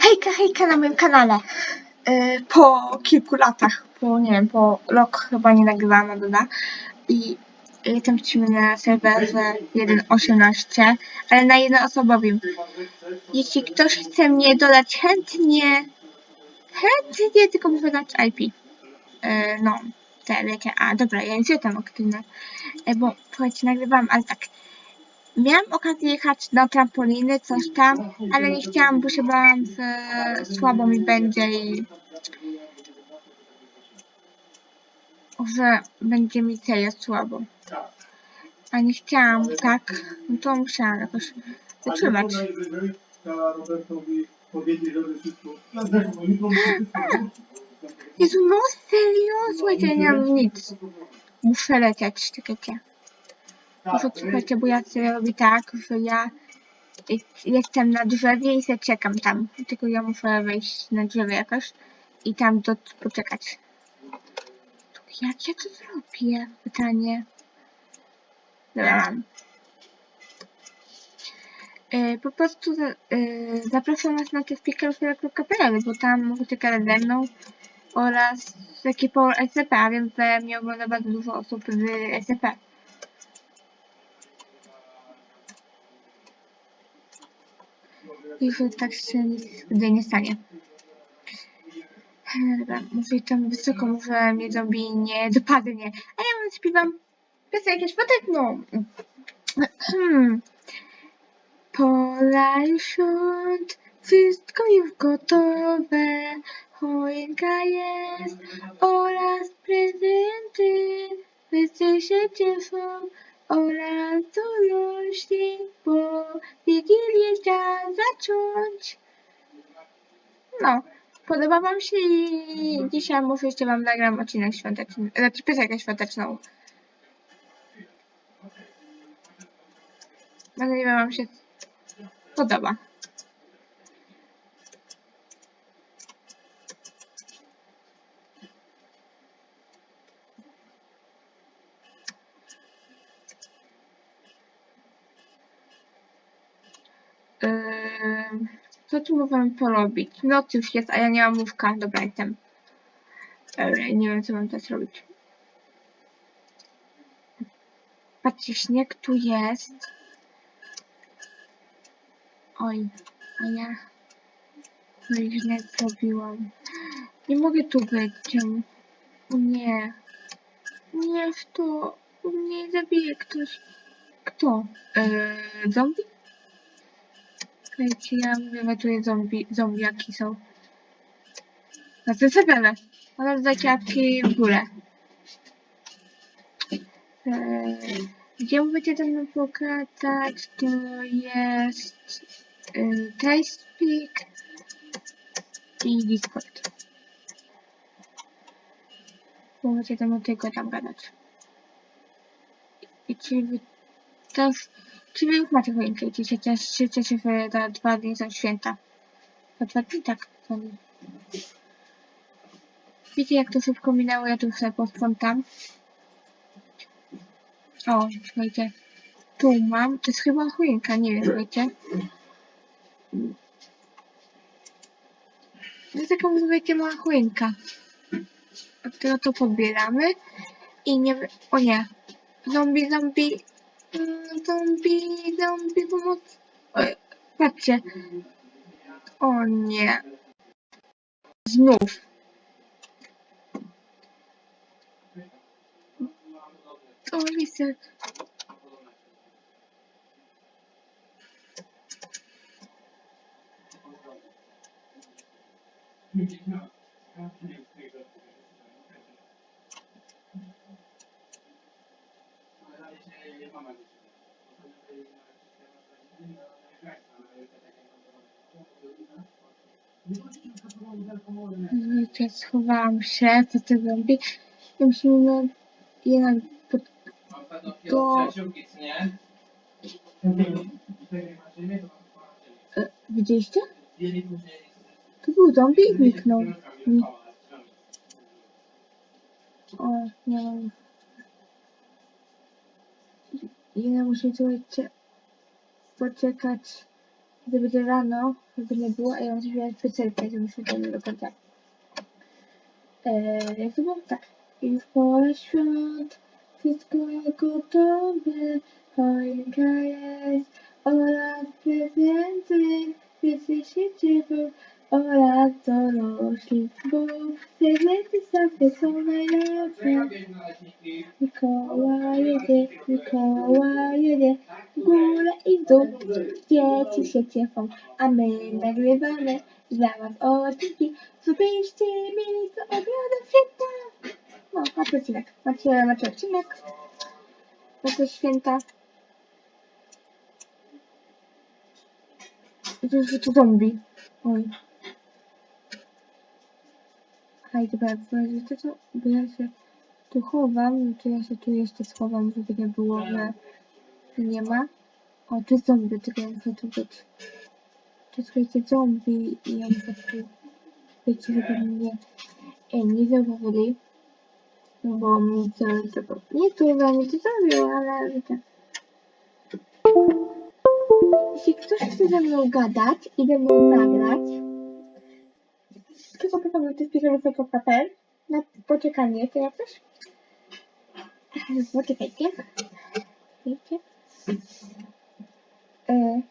Hejka, hejka na moim kanale. Yy, po kilku latach, po nie wiem, po rok chyba nie nagrywałam doda i jestem na serwerze 1.18, ale na jednoosobowym. Jeśli ktoś chce mnie dodać chętnie, chętnie tylko muszę dać IP. Yy, no, te wiecie, a dobra, ja już jestem aktywna, yy, bo słuchajcie, nagrywam, ale tak, Miałam okazję jechać na trampoliny, coś tam, ale nie chciałam, bo się bałam, że słabo mi będzie i że będzie mi serio słabo. A nie chciałam tak, no to musiałam jakoś wytrzymać. Jezu, no serio? Słuchajcie, nie mam nic. Muszę lecieć, czekajcie. Muszę, słuchajcie, bo ja sobie robię tak, że ja jest- jestem na drzewie i se czekam tam. Tylko ja muszę wejść na drzewie jakoś i tam do, poczekać. Jak ja to zrobię? Pytanie. Dobra, mam. Yy, po prostu yy, zapraszam Was na speakerów.pl, bo tam możecie gadać ze mną oraz z ekipą SCP, a wiem, że mnie ogląda bardzo dużo osób z SCP. I że tak się tutaj nie stanie. E, Dobra, muszę iść tam wysoko, może mnie zombie nie dopadnie. A ja mam śpiewam piosenkę świąteczną. Hmm. Pola już wszystko już gotowe. Choinka jest oraz prezenty. Wszyscy się cieszą oraz dorośli, bo Wigilię trzeba zacząć. No, podoba wam się i dzisiaj może jeszcze wam nagram odcinek świąteczny, znaczy piosenkę świąteczną. Mam nadzieję, że wam się podoba. Yy, tu możemy porobić? Noc już jest, a ja nie mam łówka. Dobra, jestem. Dobra, nie wiem, co mam teraz robić. Patrzcie, śnieg tu jest. Oj, a ja... No i źle zrobiłam. Nie mogę tu być. nie. Nie w to. Nie zabije ktoś. Kto? Yy, zombie? Tu jest zombie, zombiaki są. Na tym sebele. Ona zaciapki w górę. Eee, gdzie możecie ze mną pogadać, to jest yy, TasteSpeak i Discord. Możecie ze mną tylko tam gadać. I czy wy też czy wy już macie choinkę i się cieszycie, że za dwa dni są święta? Za dwa dni? Tak. Wiecie jak to szybko minęło, ja tu sobie posprzątam. O, słuchajcie. Tu mam, to jest chyba choinka, nie wiem, słuchajcie. To jest taka, słuchajcie, mała choinka. Od tego to pobieramy. I nie... O nie. Zombie, zombie. Zombie, zombie, pomoc. Patrzcie. O nie. Znów. To lisek. Wiecie, schowałam się za te zombie. I musimy jednak pod... E, widzieliście? To był zombie i zniknął. O, nie mam. Ile słuchajcie, poczekać żeby do rano, żeby nie było, a ja muszę wziąć specjalkę, że muszę to nie do końca. Eee, jak to było? Tak. Już pora świąt, wszystko gotowe, choinka jest oraz prezenty, wszyscy się cieszą oraz dorośli, bo prezenty zawsze są najlepsze. Mikołaj jedzie, Mikołaj jedzie, w górę i w dół, dzieci się cieszą, a my nagrywamy dla was odcinki, żebyście mieli co oglądać święta. No, macie odcinek, macie, macie odcinek, macie święta. To jest tu zombie. Oj. Hej, dobra, wiecie co, bo ja się tu chowam, no to ja się tu jeszcze schowam, żeby nie było, że nie ma. O, to jest zombie, tylko ja muszę tu być. To jest słuchajcie zombie i ja muszę tu być, żeby mnie e, nie zauważyli. Bo mi to, to nie to za mnie to zrobił, ale wiecie. Jeśli ktoś chce ze mną gadać i ze mną nagrać, wpiszemy sobie pod papel na poczekanie, to jak coś? Poczekajcie. Wiecie? E,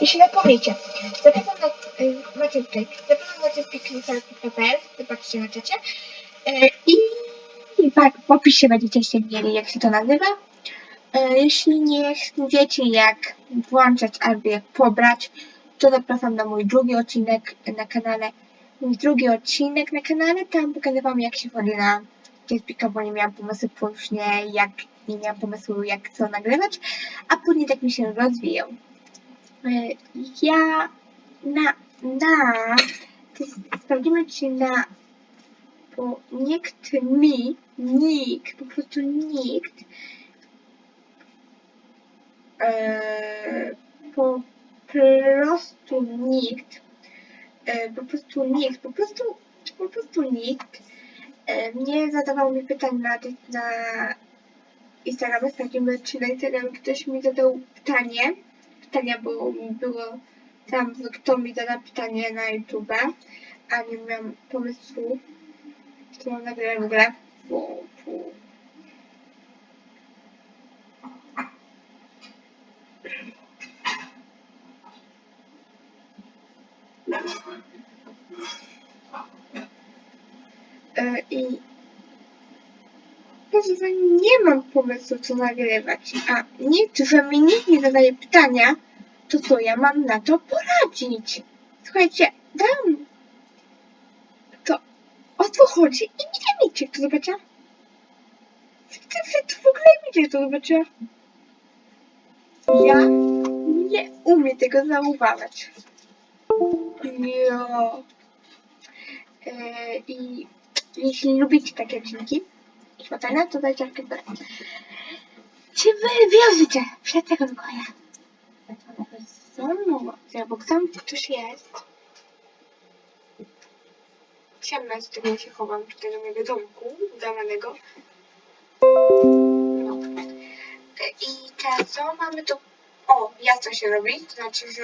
Jeśli napowiecie, zapraszam na, y, macie tutaj, zapraszam na tespiklinsalki.pl, zobaczcie na czacie. I tak, w opisie będziecie się mieli, jak się to nazywa. E, Jeśli nie wiecie, jak włączać albo jak pobrać, to zapraszam na mój drugi odcinek na kanale. Mój drugi odcinek na kanale, tam pokazywałam, jak się wchodzi na Facebooka, bo nie miałam pomysłu później, jak nie miałam pomysłu, jak co nagrywać, a później tak mi się rozwijał. E, Ja na, na, sprawdzimy, czy na bo nikt mi, nikt, po prostu nikt, e, po prostu nikt, e, po prostu nikt, po prostu, po prostu nikt e, nie zadawał mi pytań na, na Instagramie, sprawdzimy, czy na Instagramie ktoś mi zadał pytanie, pytania, bo było tam, kto mi zada pytanie na YouTube, a nie miałam pomysłu, to mam nagrać w ogóle. Fu. E, I poza nie mam pomysłu, co nagrywać. A nikt, że mi nikt nie zadaje pytania, to co ja mam na to poradzić? Słuchajcie, dam to o co chodzi i nie wiecie, kto zobaczy. Chcę, że to w ogóle wiecie, kto zobaczy. Ja nie umiem tego zauważyć. Jo. E, I jeśli lubicie takie odcinki fotele, to dajcie w. Czy wy wierzycie w świętego Mikołaja? Są bo tam ktoś jest. Ciemno jest, tego się chowam tutaj do mojego domku udawanego. No. E, I teraz co mamy tu? O, jasno się robi, to znaczy, że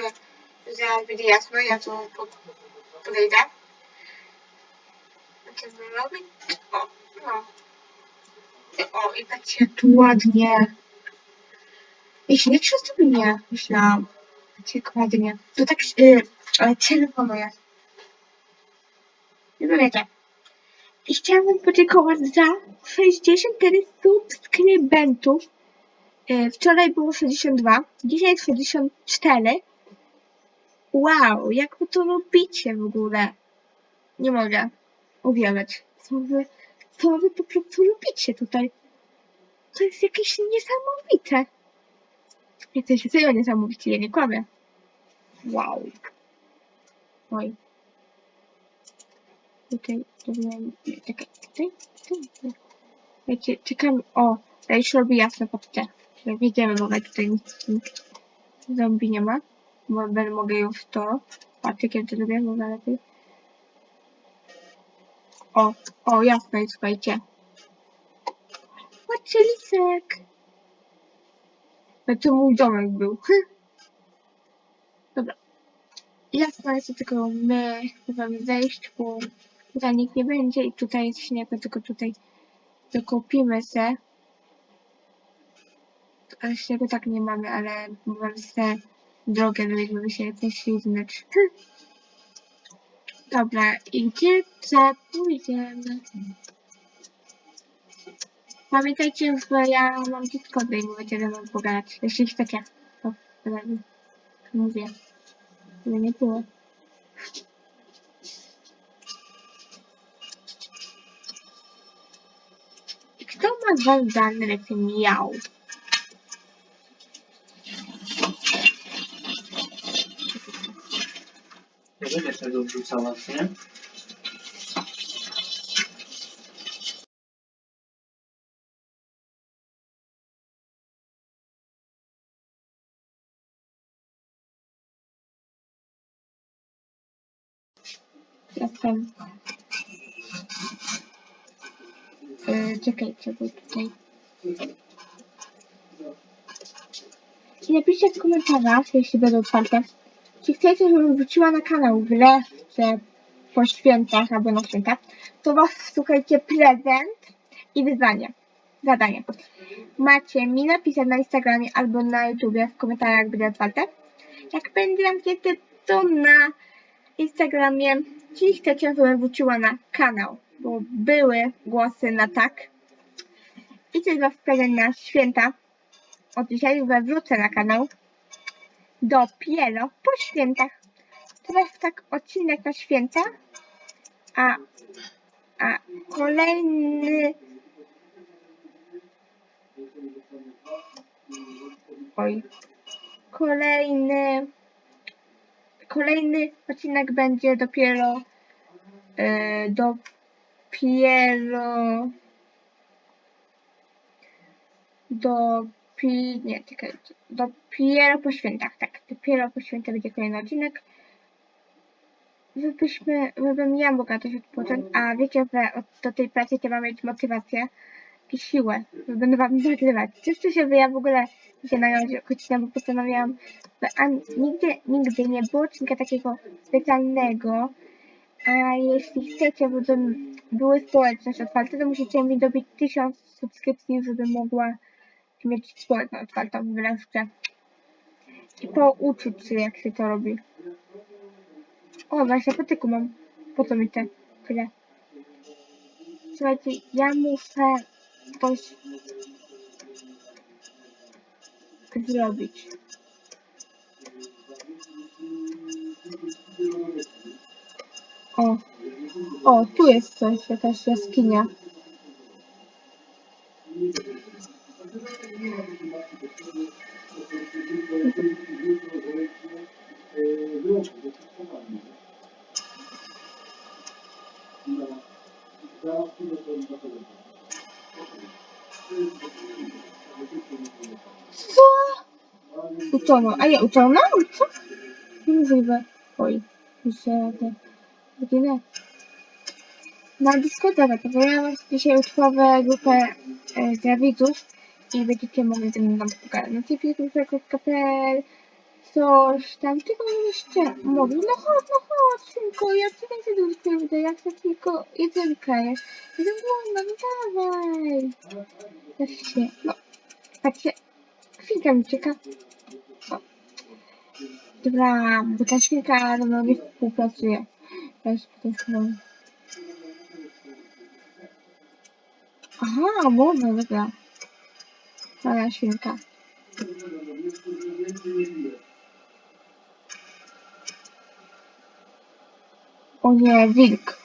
zaraz będzie jasno, ja tu pod, podejdę. Co to robi? O, no. O, i patrzcie, tu ładnie. Jeśli nie przez to nie, myślałam. Patrzcie, jak ładnie. To tak, yy. No wiecie. I chciałabym podziękować za 64 subskrybentów. E, Wczoraj było 62, dzisiaj jest 64. Wow, jak wy to robicie w ogóle? Nie mogę uwierzyć. Co wy, co wy po prostu robicie tutaj? To jest jakieś niesamowite. Jesteście serio niesamowici, ja nie kłamię. Wow. Oj. Tutaj, tutaj, czekaj, tutaj, tutaj. Wiecie, czekam, o, tutaj już robi jasno, patrzcie. Jak widzimy, bo tutaj nic, nic zombie nie ma. Bo ben mogę już to, patykiem to lubię, może lepiej. O, o, jasno jest, słuchajcie. Patrzcie, lisek! No to mój domek był. Dobra. Jasno jest, tylko my możemy zejść, bo tutaj nikt nie będzie i tutaj jest śnieg, tylko tutaj dokupimy se. Ale śniegu tak nie mamy, ale mamy se drogę, żeby się nie ślizgnąć. Dobra, i gdzie pójdziemy? Pamiętajcie, że ja mam i możecie ze mną pogadać. Jeśli chcecie, to wtedy mówię. Ale nie było. Kto ma dwa zdane lekcje miał? Ja będziesz tego wrzucała, nie? Jestem. Yy, czekajcie, bo tutaj. I napiszcie w komentarzach, jeśli będą otwarte, czy chcecie, żebym wróciła na kanał w lewce po świętach albo na święta, to was, słuchajcie, prezent i wyzwanie. Zadanie. Macie mi napisać na Instagramie albo na YouTubie w komentarzach, jak będzie otwarte. Jak będzie ankiety, to na Instagramie, czy chcecie, żebym wróciła na kanał, bo były głosy na tak. I coś was na święta. Od dzisiaj wrócę na kanał. Dopiero po świętach. Teraz tak odcinek na święta, a, a kolejny oj kolejny kolejny odcinek będzie dopiero e, dopiero dopi nie czekajcie dopiero po świętach tak dopiero po świętach będzie kolejny odcinek. Żebyśmy żebym ja mogła też odpocząć a wiecie że od, do tej pracy trzeba mieć motywację siłę że będę wam nagrywać cieszę się że ja w ogóle się nagrać odcinek bo postanowiłam że nigdy nigdy nie było odcinka takiego specjalnego a jeśli chcecie, żeby były społeczność otwarte, to musicie mi dobić 1000 subskrypcji, żeby mogła mieć społeczność otwartą wreszcie. I pouczyć się, jak się to robi. O, właśnie patyku mam. Po co mi te tyle? Słuchajcie, ja muszę coś zrobić. O, o, tu jest coś, jakaś jaskinia. Co? Utonął. A nie, utonął? Co? Niemożliwe. Oj, się te godzinę. Na Discorda, bo ja mam dzisiaj utworzę grupę e, dla i będziecie mogli ze mną pogadać. Na cpr.pl coś tam, tylko jeszcze mówię, no chodź, no chodź, synko, ja ci więcej do skrzywdy, ja chcę tylko jedynkę, ja jestem głodna, no dawaj. Patrzcie, no, patrzcie, chwilka mi czeka. O. Dobra, bo ta świnka mną nie współpracuje. Ja już potem. Aha, można, dobra. Mała świnka. O nie, wilk.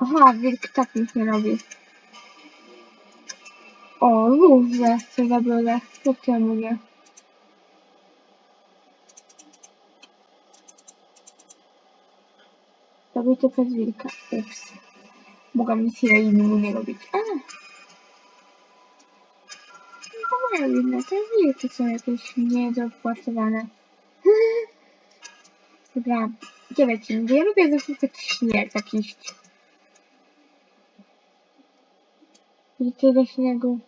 Aha, wilk tak nic nie robi. O, róże chcę zabiorę. To czemu nie? Robię to przez wilka. Ups. Mogłam nic ja innemu nie robić. A! No fajne, te wilki są jakieś niedopłacowane. Dobra, gdzie lecimy? Bo ja lubię zawsze taki śnieg jakiś. I tyle śniegu.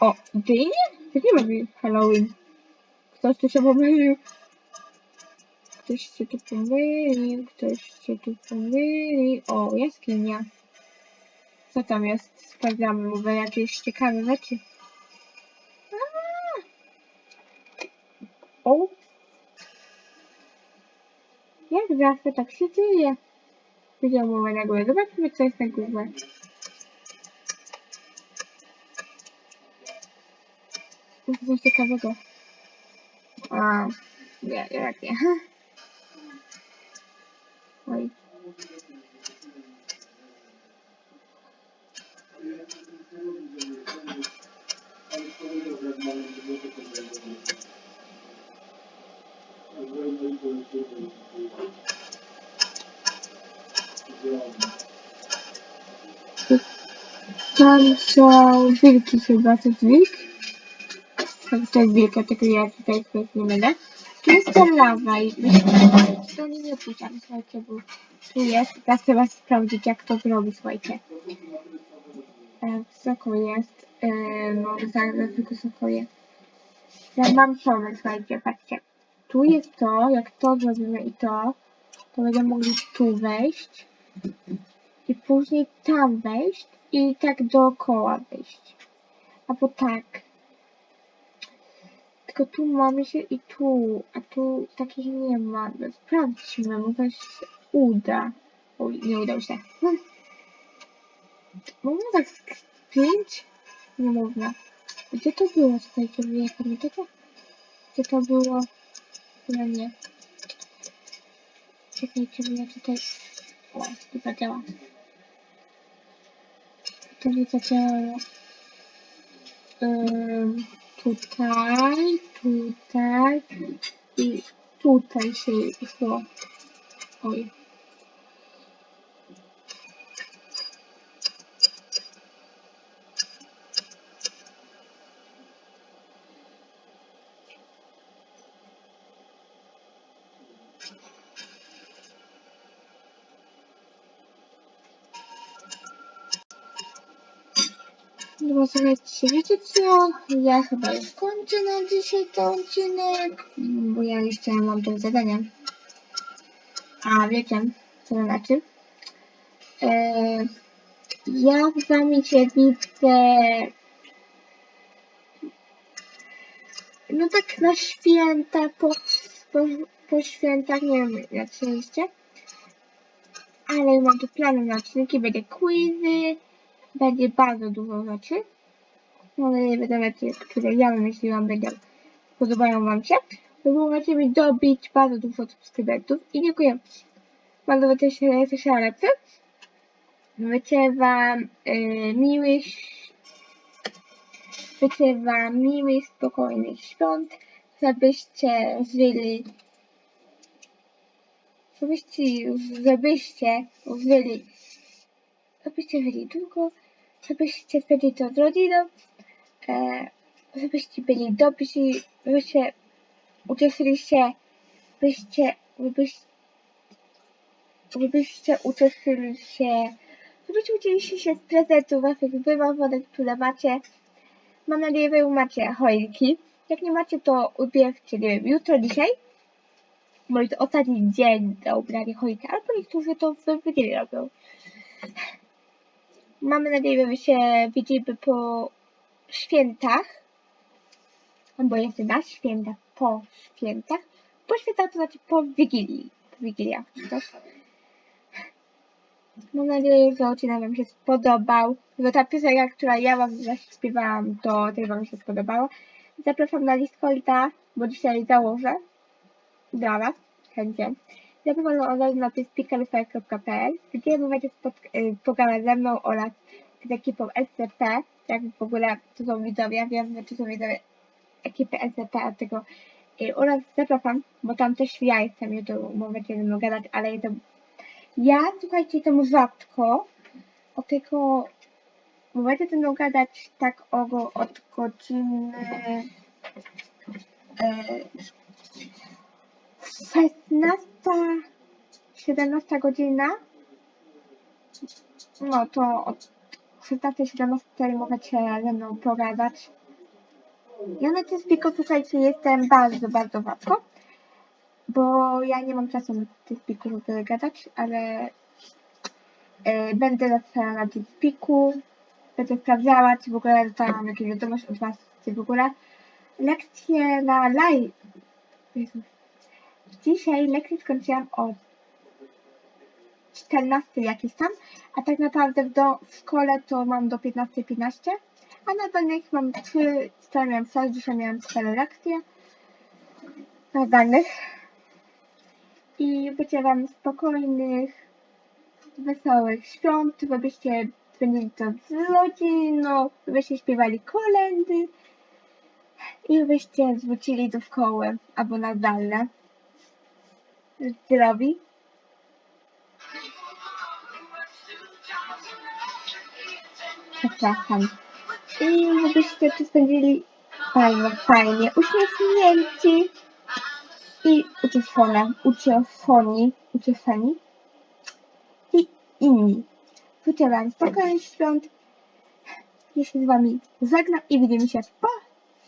O, dynie? To nie robi Halloween. Ktoś tu się pomylił. Ktoś się tu pomylił, ktoś się tu pomylił. O, jaskinia. Co tam jest? Sprawdzamy, mówię jakieś ciekawe rzeczy. O! Jak zawsze tak się dzieje. Widział mowę na górę. Zobaczmy, co jest na górze. Jest coś ciekawego. A, nie, jednak nie. Oj. Tam są wilki chyba, to jest wilk? Tak, to jest wilk, tylko ja tutaj nie będę. Tu jest ta lawa i to nie nie ale słuchajcie, bo tu jest. Teraz trzeba sprawdzić, jak to zrobić, słuchajcie. E, wysoko jest. E, no, tak, tak wysoko jest. Ja mam pomysł, słuchajcie, patrzcie. Tu jest to, jak to zrobimy i to, to będziemy mogli tu wejść i później tam wejść i tak dookoła wejść. Albo tak. Tylko tu mamy się i tu, a tu takich nie ma. No, Sprawdźmy, może się uda. Oj, nie udał się. Można tak spiąć? Nie można. Gdzie to było? Słuchajcie, wy jak pamiętacie? Gdzie to było? Chyba nie. Czekajcie, bo ja tutaj... O, nie zadziała. To zadziałało. Ym, tutaj, tutaj i tutaj się szło. Oj. No słuchajcie, wiecie co? Ja chyba już kończę na dzisiaj ten odcinek, bo ja jeszcze mam to zadanie. A wiecie, co to znaczy? Eee, ja z wami się widzę no tak na święta, po, po, po świętach, nie wiem jak się liście, ale mam tu plany na odcinki, będzie quizy, będzie bardzo dużo rzeczy. Ale nie będą rzeczy, które ja wymyśliłam, będą podobają wam się. To możecie mi dobić bardzo dużo subskrybentów i dziękuję. Bardzo też też lepszy. Życzę wam yy, miłych życzę wam miłych, spokojnych świąt, żebyście żyli żebyście, żebyście żyli żebyście żyli długo, żebyście spędzili to z rodziną, e, żebyście byli dobrzy, żebyście ucieszyli się, żebyście, żebyście, żebyście ucieszyli się, żebyście ucieszyli się z prezentów waszych wymarzeń, które macie. Mam nadzieję, że macie choinki. Jak nie macie, to ubierzcie, nie wiem, jutro, dzisiaj. Bo jest ostatni dzień do ubrania choinki, albo niektórzy to w robią. Mamy nadzieję, że się widzimy po świętach. Bo jest na święta, po świętach. Po świętach to znaczy po Wigilii. Po Wigiliach czy. Mam nadzieję, że odcinek Wam się spodobał. Że ta piosenka, która ja Wam zaśpiewałam, to też Wam się spodobała. Zapraszam na list Kolta, bo dzisiaj założę dla Was chętnie. Zapraszam od razu na speakerfair.pl, gdzie możecie y, pogadać ze mną oraz z ekipą SCP, jak w ogóle to są widzowie, wiem, to są widzowie ekipy SCP, tego y, oraz zapraszam, bo tam też ja jestem i to możecie ze mną gadać, ale to ja, słuchajcie, jestem rzadko, o bo będę ze mną gadać tak o, go- od godziny e, 16, 17 godzina. No to od 16-17 możecie ze mną pogadać. Ja na tym spiku, słuchajcie, jestem bardzo, bardzo rzadko, bo ja nie mam czasu na tym spiku, żeby gadać, ale e, będę zawsze na tym spiku, będę sprawdzała, czy w ogóle dostałam jakąś wiadomość od Was, czy w ogóle lekcje na live. Dzisiaj lekcję skończyłam o 14 jakieś tam, a tak naprawdę do, w szkole to mam do 15.15, a na danych mam 3, wczoraj miałam 6, dzisiaj miałam 4 lekcje na danych. I życzę Wam spokojnych, wesołych świąt, żebyście spędzili to z rodziną, żebyście śpiewali kolendy i żebyście zwrócili do szkoły albo na zdalne. Zdrowi. Przepraszam. I żebyście tu spędzili bardzo fajnie, uśmiechnięci i ucieszone, ucieszoni, ucieszeni i inni. Życzę Wam spokojnych świąt. Ja się z Wami żegnam i widzimy się po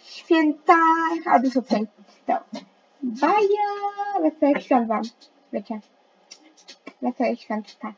świętach, a dużo przed to. Baja! Wesołych świąt Wam. Wiecie. Wesołych świąt, tak.